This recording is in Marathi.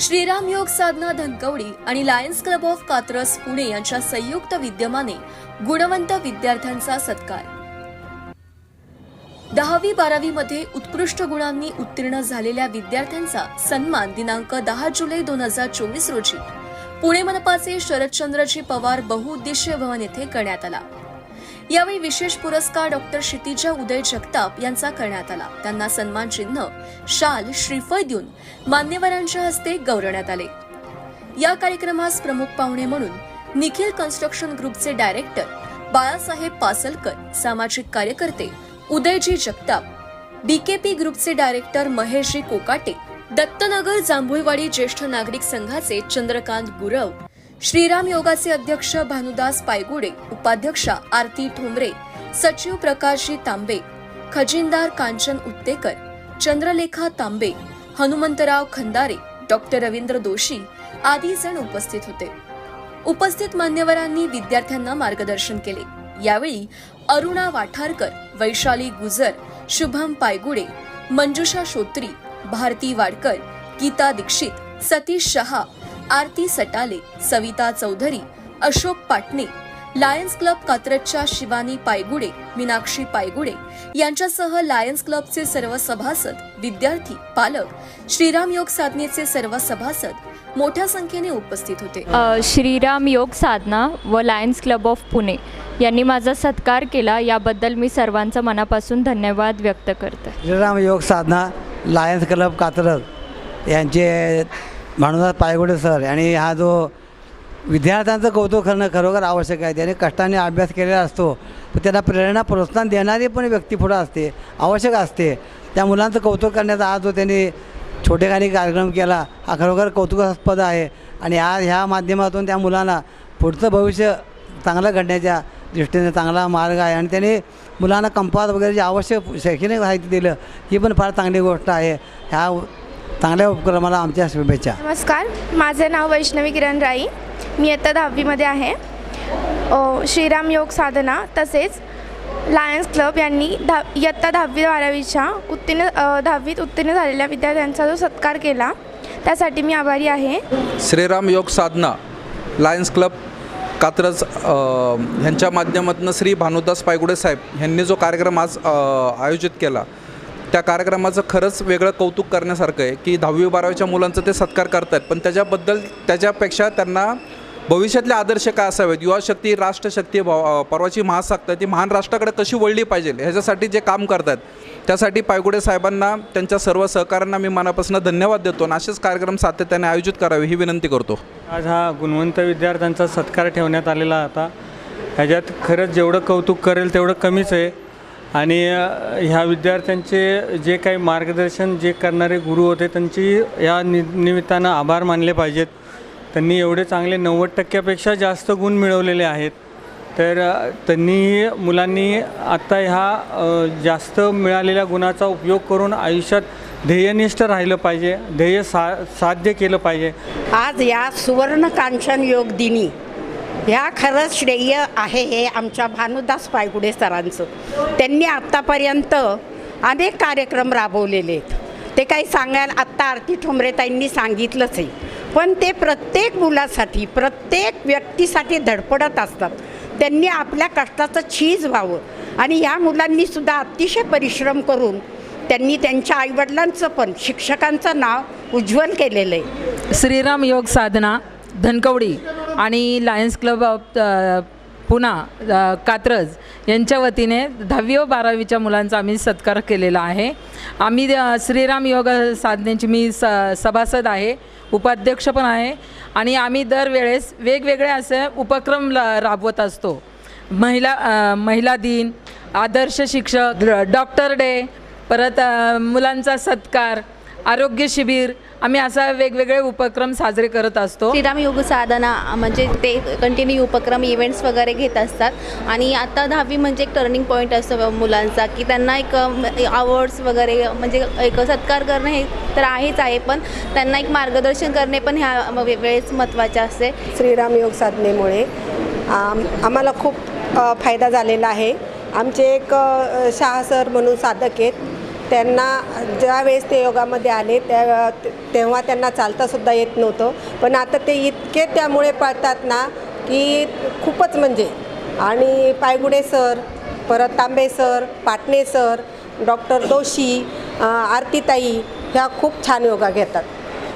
श्रीराम योग साधना धनकवडी आणि Lions Club of Katraj Pune यांच्या संयुक्त विद्यमाने गुणवंत विद्यार्थ्यांचा सत्कार. दहावी बारावी मध्ये उत्कृष्ट गुणांनी उत्तीर्ण झालेल्या विद्यार्थ्यांचा सन्मान दिनांक दहा जुलै दोन हजार चोवीस रोजी पुणे मनपाचे शरदचंद्रजी पवार बहुउद्देशीय भवन येथे करण्यात आला. यावेळी विशेष पुरस्कार डॉक्टर क्षितिजा उदय जगताप यांचा करण्यात आला. त्यांना सन्मान चिन्ह शाल श्रीफळ देऊन मान्यवरांच्या हस्ते गौरवण्यात आले. या कार्यक्रमास प्रमुख पाहुणे म्हणून निखिल कन्स्ट्रक्शन ग्रुपचे डायरेक्टर बाळासाहेब पासलकर सामाजिक कार्यकर्ते उदयजी जगताप बीकेपी ग्रुपचे डायरेक्टर महेशजी कोकाटे दत्तनगर जांभुळवाडी ज्येष्ठ नागरिक संघाचे चंद्रकांत गुरव श्रीराम योगाचे अध्यक्ष भानुदास पायगुडे उपाध्यक्षा आरती ठोंबरे सचिव प्रकाशजी तांबे खजिनदार कांचन उत्तेकर चंद्रलेखा तांबे हनुमंतराव खंदारे डॉक्टर रवींद्र दोशी आदी जण उपस्थित होते. उपस्थित मान्यवरांनी विद्यार्थ्यांना मार्गदर्शन केले. यावेळी अरुणा वाठारकर वैशाली गुजर शुभम पायगुडे मंजुषा श्रोत्री भारती वाडकर गीता दीक्षित सतीश शहा आरती सटाले सविता चौधरी अशोक पाटणे लायन्स क्लब कात्रजच्या शिवानी पायगुडे मीनाक्षी पायगुडे यांच्यासह लायन्स क्लबचे सर्व सभासद विद्यार्थी पालक श्रीराम योग साधनेचे सर्व सभासद मोठ्या संख्येने उपस्थित होते. श्रीराम योग साधना व लायन्स क्लब ऑफ पुणे यांनी माझा सत्कार केला. याबद्दल मी सर्वांचं मनापासून धन्यवाद व्यक्त करते. श्रीराम योग साधना लायन्स क्लब कात्रज यांचे भानुदास पायगुडे सर आणि हा जो विद्यार्थ्यांचं कौतुक करणं खरोखर आवश्यक आहे. त्याने कष्टाने अभ्यास केलेला असतो तर त्यांना प्रेरणा प्रोत्साहन देणारी पण व्यक्ती पुढं असते आवश्यक असते. त्या मुलांचं कौतुक करण्याचा आज जो त्यांनी छोटेखानी कार्यक्रम केला हा खरोखर कौतुकास्पद आहे. आणि आज ह्या माध्यमातून त्या मुलांना पुढचं भविष्य चांगलं घडण्याच्या दृष्टीने चांगला मार्ग आहे. आणि त्याने मुलांना कंपास वगैरे जे आवश्यक शैक्षणिक साहित्य दिलं ही पण फार चांगली गोष्ट आहे. ह्या चांगल्या उपक्रमाला आमच्या शुभेच्छा. नमस्कार माझे नाव वैष्णवी किरण राई. मी इयत्ता दहावीमध्ये आहे. श्रीराम योग साधना तसेच लायन्स क्लब यांनी दहा इयत्ता दहावी बारावीच्या उत्तीर्ण दहावीत उत्तीर्ण झालेल्या विद्यार्थ्यांचा जो सत्कार केला त्यासाठी मी आभारी आहे. श्रीराम योग साधना लायन्स क्लब कात्रज ह्यांच्या माध्यमातून श्री भानुदास पायगुडे साहेब ह्यांनी जो कार्यक्रम आज आयोजित केला त्या कार्यक्रमाचं खरंच वेगळं कौतुक करण्यासारखं आहे की दहावी बारावीच्या मुलांचं ते सत्कार करतात पण त्याच्याबद्दल त्याच्यापेक्षा त्यांना भविष्यातले आदर्श काय असावेत? युवा शक्ती राष्ट्रशक्ती भाव- परवाची महासत्ता ती महान राष्ट्राकडे कशी वळली पाहिजे? ह्याच्यासाठी जे काम करतात त्यासाठी पायगुडे साहेबांना त्यांच्या सर्व सहकाऱ्यांना मी मनापासून धन्यवाद देतो आणि असेच कार्यक्रम सातत्याने आयोजित करावे ही विनंती करतो. आज हा गुणवंत विद्यार्थ्यांचा सत्कार ठेवण्यात आलेला आता. ह्याच्यात खरंच जेवढं कौतुक करेल तेवढं कमीच आहे. आणि ह्या विद्यार्थ्यांचे जे काही मार्गदर्शन जे करणारे गुरु होते त्यांची या नि निमित्तानं आभार मानले पाहिजेत. त्यांनी एवढे चांगले नव्वद टक्क्यापेक्षा जास्त गुण मिळवलेले आहेत. तर त्यांनी मुलांनी आत्ता ह्या जास्त मिळालेल्या गुणाचा उपयोग करून आयुष्यात ध्येयनिष्ठ राहिलं पाहिजे ध्येय सा साध्य केलं पाहिजे. आज या सुवर्ण कांचन योग दिनी ह्या खरंच श्रेय आहे हे आमच्या भानुदास पायगुडे सरांचं. त्यांनी आत्तापर्यंत अनेक कार्यक्रम राबवलेले आहेत. ते काही सांगायला आत्ता आरती ठोंबरेताईंनी सांगितलंच आहे. पण ते प्रत्येक मुलासाठी प्रत्येक व्यक्तीसाठी धडपडत असतात. त्यांनी आपल्या कष्टाचं चीज व्हावं. आणि ह्या मुलांनीसुद्धा अतिशय परिश्रम करून त्यांनी त्यांच्या आईवडिलांचं पण शिक्षकांचं नाव उज्ज्वल केलेलं आहे. श्रीराम योग साधना धनकवडी. आणि लायन्स क्लब ऑफ पुन्हा कात्रज यांच्या वतीने दहावी व बारावीच्या मुलांचा आम्ही सत्कार केलेला आहे. आम्ही श्रीराम योग साधनेची मी स सभासद आहे उपाध्यक्ष पण आहे आणि आम्ही दरवेळेस वेगवेगळे असे उपक्रम राबवत असतो. महिला महिला दिन आदर्श शिक्षक डॉक्टर डे परत मुलांचा सत्कार आरोग्य शिबिर आम्ही असा वेगवेगळे उपक्रम साजरे करत असतो. श्रीराम योग साधना म्हणजे ते कंटिन्यू उपक्रम इव्हेंट्स वगैरे घेत असतात. आणि आता दहावी म्हणजे एक टर्निंग पॉईंट असतो मुलांचा की त्यांना एक अवॉर्ड्स वगैरे म्हणजे एक सत्कार करणं हे तर आहेच आहे पण त्यांना एक मार्गदर्शन करणे पण ह्या वेळेस महत्त्वाचे असते. श्रीराम योग साधनेमुळे आम आम्हाला खूप फायदा झालेला आहे. आमचे एक शहा सर म्हणून साधक आहेत. त्यांना ज्यावेळेस ते योगामध्ये आले त्या तेव्हा त्यांना चालतासुद्धा येत नव्हतं. पण आता ते इतके त्यामुळे पळतात ना की खूपच म्हणजे. आणि पायगुडे सर परत Tambe sir Patne sir doctor Doshi आरतीताई ह्या खूप छान योगा घेतात.